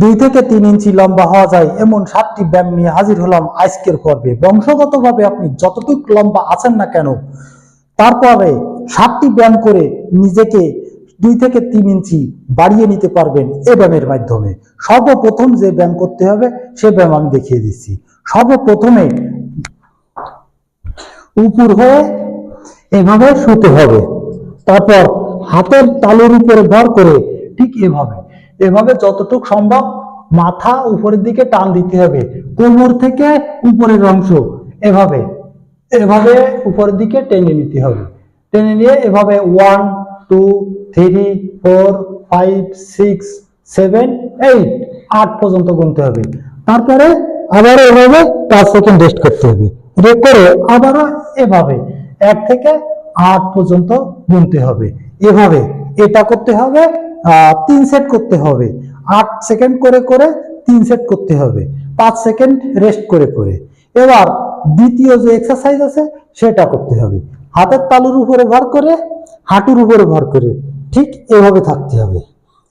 দুই থেকে তিন ইঞ্চি লম্বা হওয়া যায়, এমন সাতটি ব্যায়াম নিয়ে হাজির হলাম আজকের পর্বে। বংশগতভাবে আপনি যতটুকু লম্বা আছেন না কেন তারপরে সাতটি ব্যায়াম করে নিজেকে দুই থেকে তিন ইঞ্চি বাড়িয়ে নিতে পারবেন এ ব্যায়ামের মাধ্যমে। সর্বপ্রথম যে ব্যায়াম করতে হবে, সে ব্যায়াম আমি দেখিয়ে দিচ্ছি। সর্বপ্রথমে উপর হয়ে এভাবে শুতে হবে। তারপর হাতের তালুর উপরে ভর করে ঠিক এভাবে। এভাবে যতটুক সম্ভব মাথা উপরের দিকে টান দিতে হবে। কোমর থেকে উপরের অংশ এভাবে এভাবে উপরের দিকে টেনে নিতে হবে। টেনে নিয়ে এভাবে one two three four five six seven eight আট পর্যন্ত গুনতে হবে। তারপরে আবার এভাবে পাঁচ সেকেন্ড রেস্ট করতে হবে। রেস্ট করে আবারও এভাবে এক থেকে আট পর্যন্ত গুনতে হবে। এভাবে এটা করতে হবে তিন সেট করতে হবে। আট সেকেন্ড করে করে তিন সেট করতে হবে। পাঁচ সেকেন্ড রেস্ট করে করে। এবার দ্বিতীয় যে এক্সারসাইজ আছে, সেটা করতে হবে। হাতের তালুর উপরে ভর করে, হাঁটুর উপরে ভর করে। ঠিক এভাবে থাকতে হবে।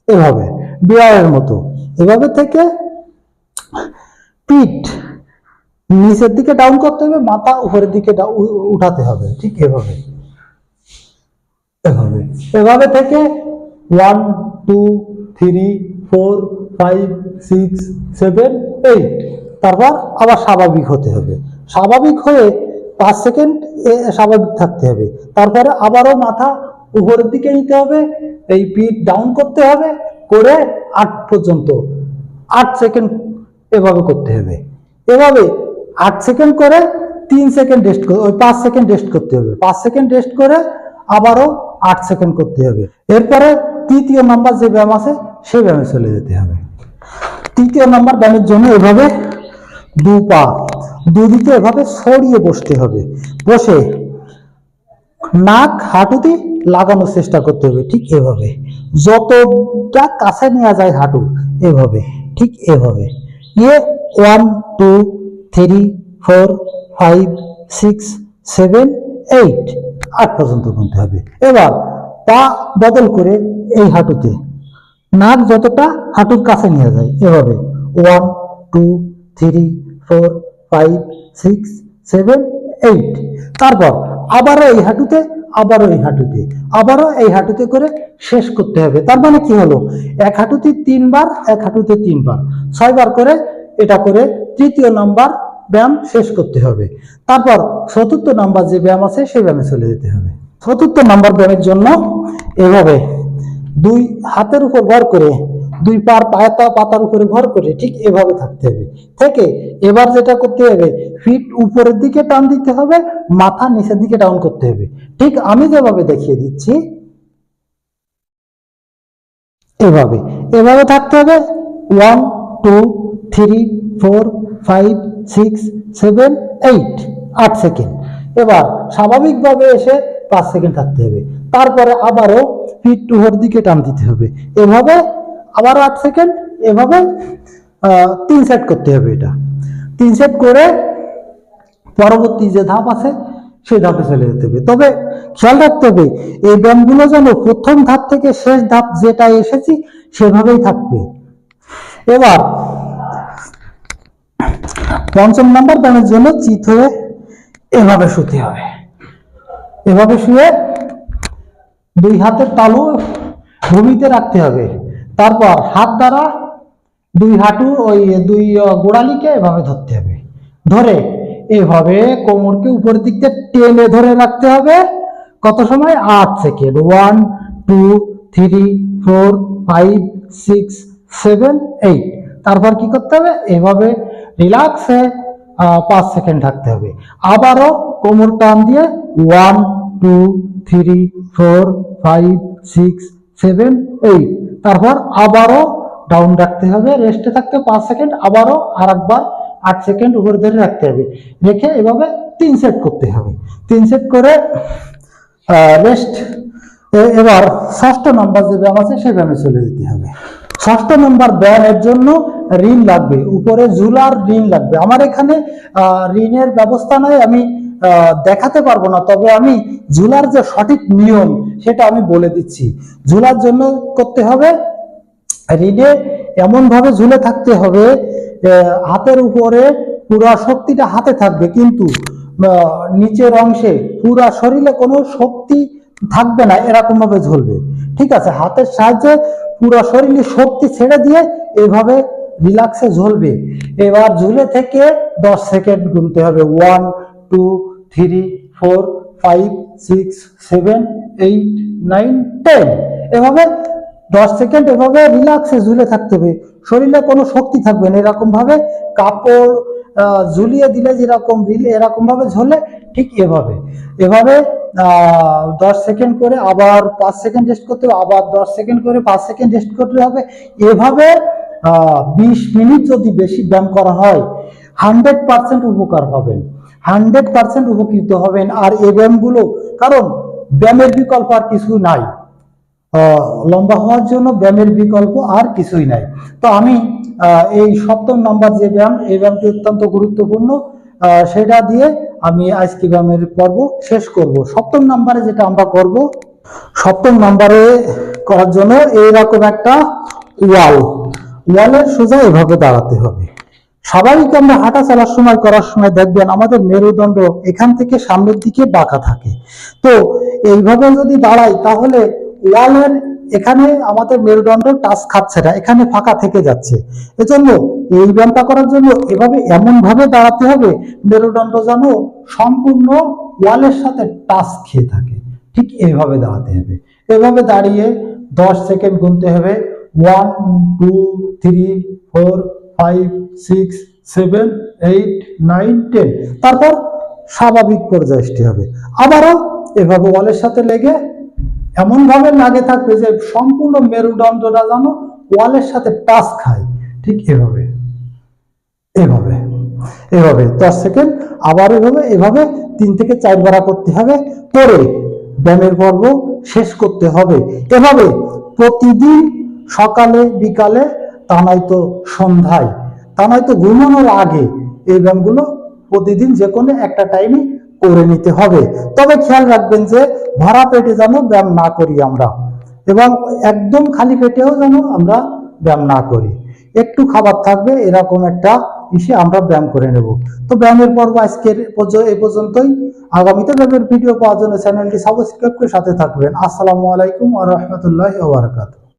এভাবে। বিড়ালের মতো। এভাবে থেকে পিঠ নিচের দিকে ডাউন করতে হবে, মাথা উপরের দিকে উঠাতে হবে। ঠিক এভাবে। এভাবে। এভাবে থেকে one, two, three, four, five, six, seven, eight. তারপর আবার স্বাভাবিক হতে হবে। স্বাভাবিক হয়ে পাঁচ সেকেন্ড স্বাভাবিক থাকতে হবে। তারপরে আবারও মাথা উপরের দিকে নিতে হবে। এই পিঠ ডাউন করতে হবে। করে আট পর্যন্ত আট সেকেন্ড এভাবে করতে হবে। এভাবে আট সেকেন্ড করে তিন সেকেন্ড রেস্ট ওই পাঁচ সেকেন্ড রেস্ট করতে হবে। পাঁচ সেকেন্ড রেস্ট করে আবারও আট সেকেন্ড করতে হবে। এরপরে তৃতীয় নাম্বার যে ব্যায়াম আছে, সেই ব্যায়ামে চলে যেতে হবে। তৃতীয় নাম্বার ব্যায়ামের জন্য এভাবে দু পা দুদিকে এভাবে সরিয়ে বসতে হবে। বসে নাক, হাঁটুতে লাগানোর চেষ্টা করতে হবে, ঠিক এভাবে। যতটা কাছে নেওয়া যায় হাঁটু, এভাবে, ঠিক এভাবে। নিয়ে one two three four five six seven eight আট পর্যন্ত গুনতে হবে। এবার পা বদল করে এই হাঁটুতে। নাক যতটা হাঁটুর কাছে নিয়ে যায়, এভাবে। One, two, three, four, five, six, seven, eight. তারপর আবারও এই হাঁটুতে, আবারও এই হাঁটুতে, আবারও এই হাঁটুতে করে শেষ করতে হবে। তার মানে কি হলো? এক হাঁটুতে তিনবার, এক হাঁটুতে তিনবার। ছয়বার করে এটা করে তৃতীয় নাম্বার ব্যায়াম শেষ করতে হবে। তারপর চতুর্থ নাম্বার যে ব্যায়াম আছে সেই ব্যায়ামে চলে যেতে হবে। চতুর্থ নাম্বার ব্যায়ামের জন্য এভাবে দুই হাতের উপর ভর করে, দুই পার পায়তা পাতার উপরে ভর করে ঠিক এভাবে থাকতে হবে। থেকে এবার যেটা করতে হবে ফিট উপরের দিকে টান দিতে হবে, মাথা নিচের দিকে ডাউন করতে হবে। ঠিক আমি যেভাবে দেখিয়ে দিচ্ছি, এভাবে। এভাবে থাকতে হবে one two three four five six seven eight আট সেকেন্ড এবার স্বাভাবিকভাবে এসে পাঁচ সেকেন্ড থাকতে হবে। তারপরে আবারও পিঠ টুহর দিকে টান দিতে হবে। এভাবে আবার আট সেকেন্ড, এভাবে তিন সেট করতে হবে এটা। তিন সেট করে পরবর্তী যে ধাপ আছে, সেই ধাপে চলে যেতে হবে। তবে খেয়াল রাখতে হবে, এই ব্যায়ামগুলো যেন প্রথম ধাপ থেকে শেষ ধাপ যেটা এসেছি, সেভাবেই থাকবে। এবার পঞ্চম নাম্বার ব্যায়ামের জন্য চিত হয়ে এভাবে শুতে হবে। এভাবে শুয়ে দুই হাতের তালু ভূমিতে রাখতে হবে। তারপর হাত দ্বারা দুই হাঁটু ওই দুই গোড়ালিকে এভাবে ধরতে হবে। ধরে এভাবে কোমরকে উপরের দিক টেনে ধরে রাখতে হবে। কত সময়? আট second. One, two, three, four, five, six, seven, eight. তারপর কি করতে হবে? এভাবে রিল্যাক্সে পাঁচ সেকেন্ড থাকতে হবে। আবারও কোমর টান দিয়ে one two three four five six seven eight তারপর আবারও ডাউন রাখতে হবে রেস্টে থাকতে পাঁচ সেকেন্ড, আবারও আর একবার আট সেকেন্ড উপরে ধরে রাখতে হবে। রেখে এভাবে তিন সেট করতে হবে। তিন সেট করে রেস্ট এবার ষষ্ঠ নাম্বার যে ব্যায়াম আছে সেই ব্যায়ামে চলে যেতে হবে। ষষ্ঠ নাম্বার ব্যায়ামের জন্য ঋণ লাগবে। উপরে ঝুলার ঋণ লাগবে। আমার এখানে ঋণের ব্যবস্থা নাই, আমি দেখাতে পারব না। তবে আমি ঝুলার যে সঠিক নিয়ম, সেটা আমি বলে দিচ্ছি। ঝুলার জন্য করতে হবে, ঋণে এমন ভাবে ঝুলে থাকতে হবে হাতের উপরে পুরা শক্তিটা হাতে থাকবে। কিন্তু নিচের অংশে পুরা শরীরে কোনো শক্তি থাকবে না এরকম ভাবে ঝুলবে। ঠিক আছে, হাতের সাহায্যে পুরো শরীরে শক্তি ছেড়ে দিয়ে এভাবে রিল্যাক্সে ঝুলবে। এবার ঝুলে থেকে দশ সেকেন্ড গুনতে হবে। One two three four five six seven eight nine ten এভাবে দশ সেকেন্ড এভাবে রিল্যাক্সে ঝুলে থাকতে হবে। শরীরে কোনো শক্তি থাকবে না। এরকম ভাবে কাপড় ঝুলিয়ে দিলে যেরকম রিলে এরকম ভাবে ঝোলে ঠিক এভাবে। এভাবে দশ সেকেন্ড করে আবার পাঁচ সেকেন্ড রেস্ট করতে হবে, আবার দশ সেকেন্ড করে পাঁচ সেকেন্ড রেস্ট করতে হবে। এভাবে বিশ মিনিট যদি বেশি ব্যায়াম করা হয় হান্ড্রেড পার্সেন্ট উপকার হবেন। হান্ড্রেড পার্সেন্ট উপকৃত হবেন। আর এই ব্যায়ামগুলো, কারণ ব্যায়ামের বিকল্প আর কিছু নাই। লম্বা হওয়ার জন্য ব্যায়ামের বিকল্প আর কিছুই নাই। তো আমি এই সপ্তম নাম্বার যে ব্যায়াম, এই ব্যায়ামটি অত্যন্ত গুরুত্বপূর্ণ। সেটা দিয়ে আমি আজকে ব্যায়ামের পর্ব শেষ করব। সপ্তম নাম্বারে যেটা আমরা করব, সপ্তম নাম্বারে করার জন্য এইরকম একটা ওয়াল। ওয়ালের সোজা এভাবে দাঁড়াতে হবে। স্বাভাবিক আমরা হাঁটা চলার সময়, করার সময় দেখবেন আমাদের মেরুদণ্ড এখান থেকে সামনের দিকে বাঁকা থাকে। তো এইভাবে যদি দাঁড়াই, তাহলে ওয়ালের এখানে আমাদের মেরুদণ্ড টাচ খাচ্ছে না, এখানে ফাঁকা থেকে যাচ্ছে। এজন্য এই ব্যায়ামটা করার জন্য এভাবে এমন ভাবে দাঁড়াতে হবে, মেরুদণ্ড যেন সম্পূর্ণ ওয়ালের সাথে টাচ খেয়ে থাকে। ঠিক এইভাবে দাঁড়াতে হবে। এভাবে দাঁড়িয়ে দশ সেকেন্ড গুনতে হবে। One, two, three, four, five, six, seven, eight, nine, ten. তারপর স্বাভাবিক পর্যায়টি হবে। আবারও এভাবে ওয়ালের সাথে লেগে এমন ভাবে লাগে থাকবে যে সম্পূর্ণ মেরুদণ্ডটা যেন ওয়ালের সাথে টাচ খায়। ঠিক এভাবে। এভাবে। এভাবে। দশ সেকেন্ড। আবার এভাবে। এভাবে তিন থেকে চার বারা করতে হবে। পরে ব্যায়ামের পর্ব শেষ করতে হবে। এভাবে প্রতিদিন সকালে, বিকালে, তা নয়তো সন্ধ্যায়। তা নয়তো ঘুমানোর আগে এই ব্যায়ামগুলো প্রতিদিন যে কোনো একটা টাইমে করে নিতে হবে। তবে খেয়াল রাখবেন যে ভরা পেটে যেন ব্যায়াম না করি আমরা এবং একদম খালি পেটেও যেন আমরা ব্যায়াম না করি। একটু খাবার থাকবে, এরকম একটা ইসে আমরা ব্যায়াম করে নেব। তো ব্যায়ামের পর্ব আজকের এই পর্যন্তই। আগামীতে ব্যায়ামের ভিডিও পাওয়ার জন্য চ্যানেলটি সাবস্ক্রাইব করে সাথে থাকবেন। আসসালামু আলাইকুম আ রহমতুল্লাহ ওবরাকাতুহ